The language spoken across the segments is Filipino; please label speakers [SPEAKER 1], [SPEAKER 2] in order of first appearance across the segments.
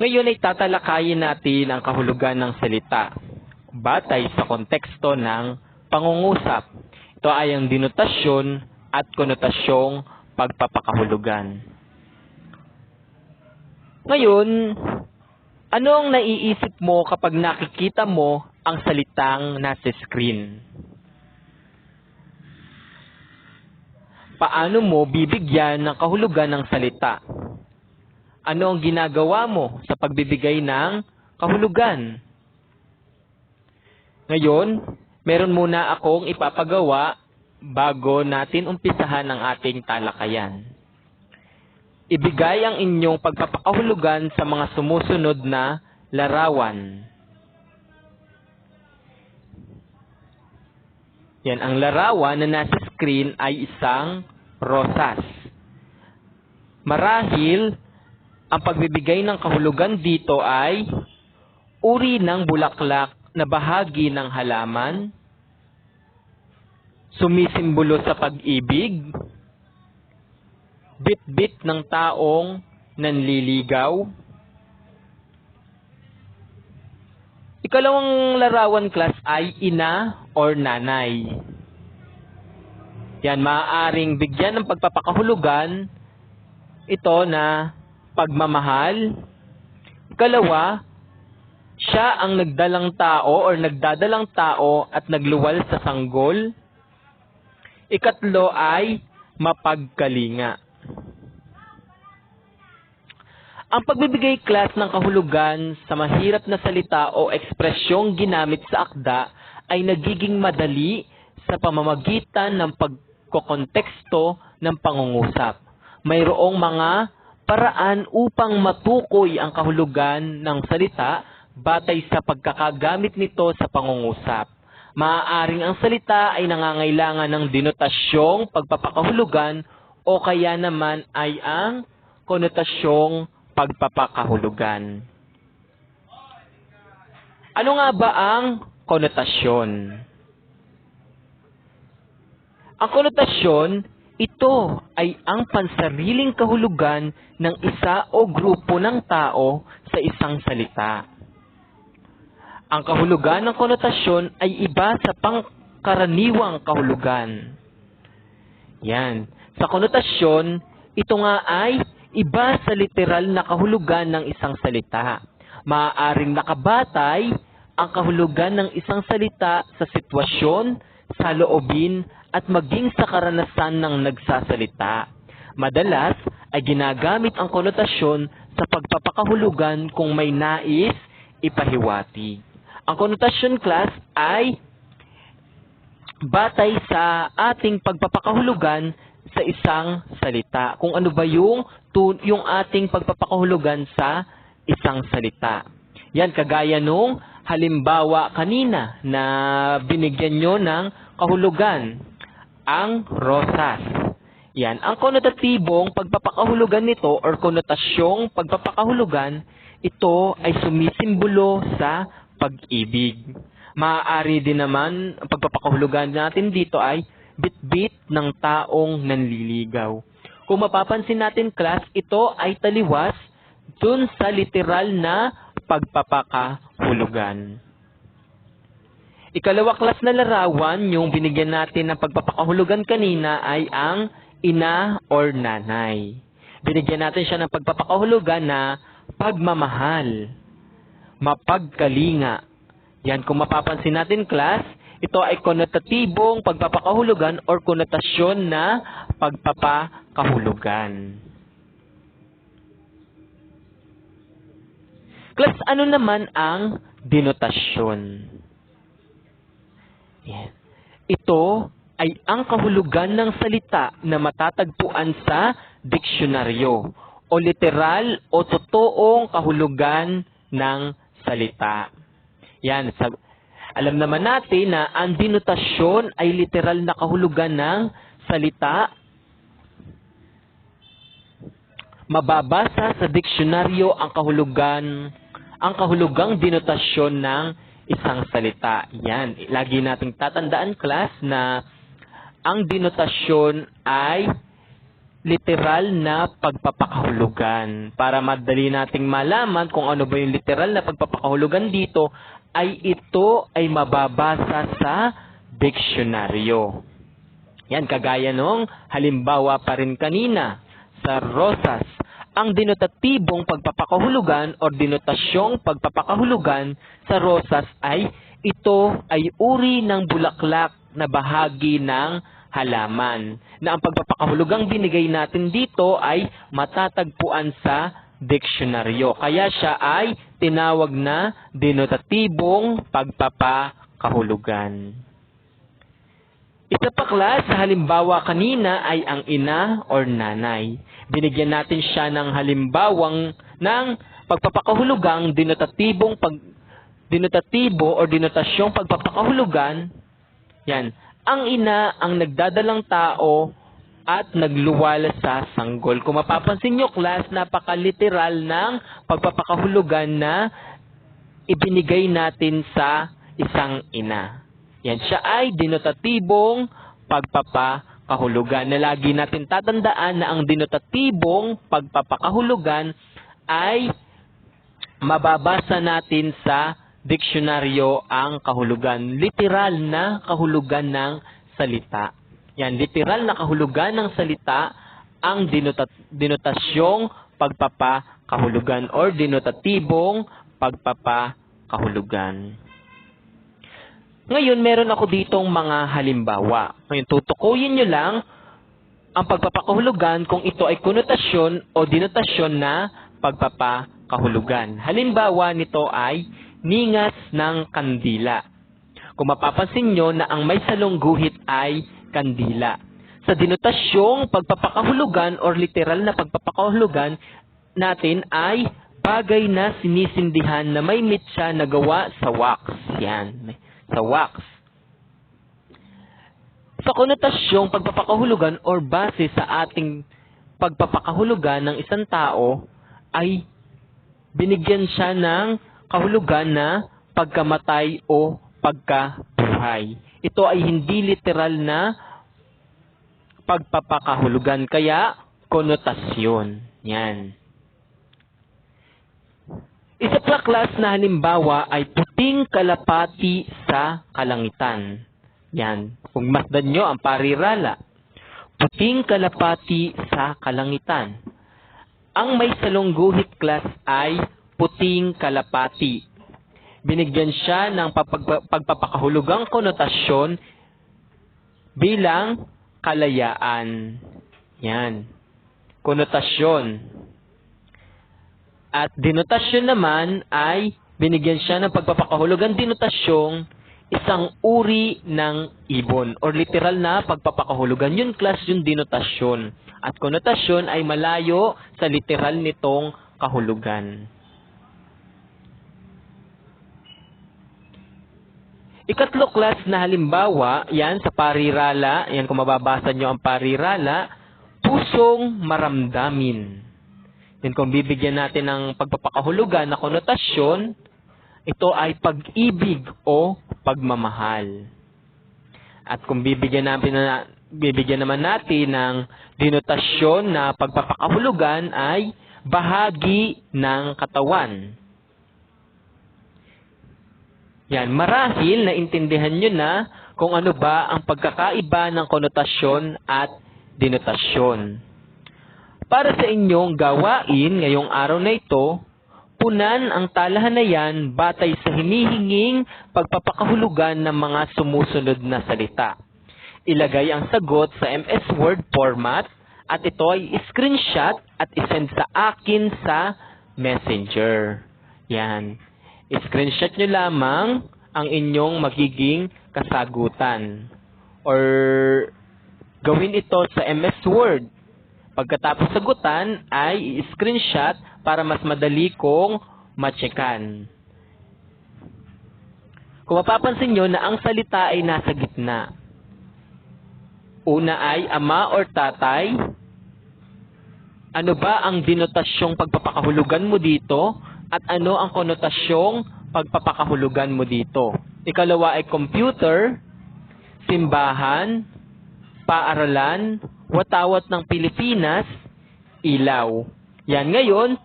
[SPEAKER 1] Ngayon ay tatalakayin natin ang kahulugan ng salita batay sa konteksto ng pangungusap. Ito ay ang denotasyon at konotasyong pagpapakahulugan. Ngayon, ano ang naiisip mo kapag nakikita mo ang salitang nasa screen? Paano mo bibigyan ng kahulugan ng salita? Ano ang ginagawa mo sa pagbibigay ng kahulugan? Ngayon, meron muna akong ipapagawa bago natin umpisahan ang ating talakayan. Ibigay ang inyong pagpapakahulugan sa mga sumusunod na larawan. Yan, ang larawan na nasa screen ay isang rosas. Marahil, ang pagbibigay ng kahulugan dito ay uri ng bulaklak na bahagi ng halaman, sumisimbolo sa pag-ibig, bit-bit ng taong nanliligaw. Ikalawang larawan class ay ina or nanay. Yan, maaaring bigyan ng pagpapakahulugan ito na pagmamahal. Ikalawa, siya ang nagdalang tao or nagdadalang tao at nagluwal sa sanggol. Ikatlo ay mapagkalinga. Ang pagbibigay class ng kahulugan sa mahirap na salita o ekspresyong ginamit sa akda ay nagiging madali sa pamamagitan ng pagkokonteksto ng pangungusap. Mayroong mga paraan upang matukoy ang kahulugan ng salita batay sa pagkakagamit nito sa pangungusap. Maaaring ang salita ay nangangailangan ng denotasyong pagpapakahulugan o kaya naman ay ang konotasyong pagpapakahulugan. Ano nga ba ang konotasyon? Ang konotasyon, ito ay ang pansariling kahulugan ng isa o grupo ng tao sa isang salita. Ang kahulugan ng konotasyon ay iba sa pangkaraniwang kahulugan. Yan. Sa konotasyon, ito nga ay iba sa literal na kahulugan ng isang salita. Maaaring nakabatay ang kahulugan ng isang salita sa sitwasyon, sa loobin, at maging sa karanasan ng nagsasalita. Madalas ay ginagamit ang konotasyon sa pagpapakahulugan kung may nais ipahiwati. Ang konotasyon class ay batay sa ating pagpapakahulugan sa isang salita. Kung ano ba yung, yung ating pagpapakahulugan sa isang salita. Yan, kagaya nung halimbawa kanina na binigyan nyo ng kahulugan, ang rosas. Yan, ang konotatibong pagpapakahulugan nito or konotasyong pagpapakahulugan, ito ay sumisimbolo sa pag-ibig. Maaari din naman, ang pagpapakahulugan natin dito ay bit-bit ng taong nanliligaw. Kung mapapansin natin class, ito ay taliwas dun sa literal na pagpapakahulugan. Ikalawa class na larawan, yung binigyan natin ng pagpapakahulugan kanina ay ang ina or nanay. Binigyan natin siya ng pagpapakahulugan na pagmamahal, mapagkalinga. Yan, kung mapapansin natin class, ito ay konotatibong pagpapakahulugan or konotasyon na pagpapakahulugan. Class, ano naman ang denotasyon? Yan. Ito ay ang kahulugan ng salita na matatagpuan sa diksyonaryo o literal o totoong kahulugan ng salita. Yan, sa, alam naman natin na ang denotasyon ay literal na kahulugan ng salita. Mababasa sa diksyonaryo ang kahulugan, ang kahulugang denotasyon ng isang salita. Yan, lagi nating tatandaan class na ang denotasyon ay literal na pagpapakahulugan. Para madali nating malaman kung ano ba yung literal na pagpapakahulugan dito, ay ito ay mababasa sa diksyonaryo. Yan, kagaya nung halimbawa pa rin kanina sa rosas. Ang denotatibong pagpapakahulugan o denotasyong pagpapakahulugan sa rosas ay ito ay uri ng bulaklak na bahagi ng halaman. Na ang pagpapakahulugang binigay natin dito ay matatagpuan sa diksyonaryo. Kaya siya ay tinawag na denotatibong pagpapakahulugan. Isa pa klas sa halimbawa kanina ay ang ina or nanay. Binigyan natin siya ng halimbawang ng pagpapakahulugang denotatibong pag denotatibo or denotasyong pagpapakahulugan. Yan. Ang ina ang nagdadalang tao at nagluwal sa sanggol. Kung mapapansin nyo, class, napakaliteral ng pagpapakahulugan na ibinigay natin sa isang ina. Yan, siya ay denotatibong pagpapakahulugan na lagi natin tatandaan na ang denotatibong pagpapakahulugan ay mababasa natin sa diksyonaryo ang kahulugan. Literal na kahulugan ng salita. Yan, literal na kahulugan ng salita ang denotat denotasyong pagpapakahulugan or denotatibong pagpapakahulugan. Ngayon, meron ako ditong mga halimbawa. Ngayon, tutukuyin nyo lang ang pagpapakahulugan kung ito ay konotasyon o denotasyon na pagpapakahulugan. Halimbawa nito ay ningas ng kandila. Kung mapapansin nyo na ang may salong guhit ay kandila. Sa denotasyong pagpapakahulugan or literal na pagpapakahulugan natin ay bagay na sinisindihan na may mitsa na gawa sa wax. Yan sa wax. Sa konotasyong pagpapakahulugan or base sa ating pagpapakahulugan ng isang tao ay binigyan siya ng kahulugan na pagkamatay o pagkabuhay. Ito ay hindi literal na pagpapakahulugan kaya konotasyon. Yan. Isa pa class na halimbawa ay puting kalapati sa kalangitan. Yan. Kung masdan nyo ang parirala. Puting kalapati sa kalangitan. Ang may salong guhit class ay puting kalapati. Binigyan siya ng pagpapakahulugang konotasyon bilang kalayaan. Yan. Konotasyon. At denotasyon naman ay binigyan siya ng pagpapakahulugan denotasyong isang uri ng ibon or literal na pagpapakahulugan. Yun class yung denotasyon. At konotasyon ay malayo sa literal nitong kahulugan. Ikatlo class na halimbawa, yan sa parirala, yan kung mababasa nyo ang parirala, pusong maramdamin. Then kung bibigyan natin ng pagpapakahulugan na konotasyon, ito ay pag-ibig o pagmamahal. At kung bibigyan natin na bibigyan naman natin ng denotasyon na pagpapakahulugan ay bahagi ng katawan. Yan, marahil na intindihan nyo na kung ano ba ang pagkakaiba ng konotasyon at denotasyon. Para sa inyong gawain ngayong araw na ito, punan ang talahan na yan batay sa hinihinging pagpapakahulugan ng mga sumusunod na salita. Ilagay ang sagot sa MS Word format at ito ay screenshot at isend sa akin sa Messenger. Yan. I-screenshot nyo lamang ang inyong magiging kasagutan. Or gawin ito sa MS Word Pagkatapos sagutan ay screenshot para mas madali kong matchekan. Kung mapapansin nyo na ang salita ay nasa gitna. Una ay ama or tatay. Ano ba ang denotasyong pagpapakahulugan mo dito? At ano ang konotasyong pagpapakahulugan mo dito? Ikalawa ay computer, simbahan, paaralan, watawat ng Pilipinas, ilaw. Yan ngayon,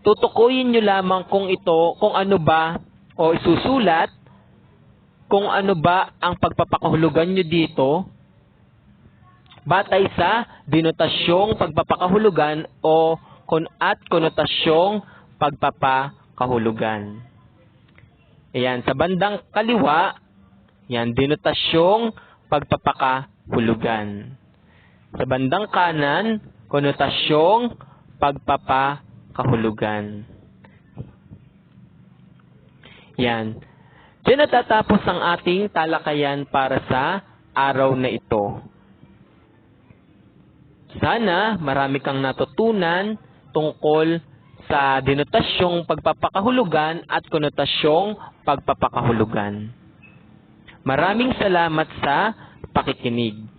[SPEAKER 1] tutukuyin nyo lamang kung ito, kung ano ba, o isusulat, kung ano ba ang pagpapakahulugan nyo dito, batay sa denotasyong pagpapakahulugan o kon at konotasyong pagpapakahulugan. Ayan, sa bandang kaliwa, yan, denotasyong pagpapakahulugan. Sa bandang kanan, konotasyong pagpapakahulugan. Yan. Diyan natatapos ang ating talakayan para sa araw na ito. Sana marami kang natutunan tungkol sa denotasyong pagpapakahulugan at konotasyong pagpapakahulugan. Maraming salamat sa pakikinig.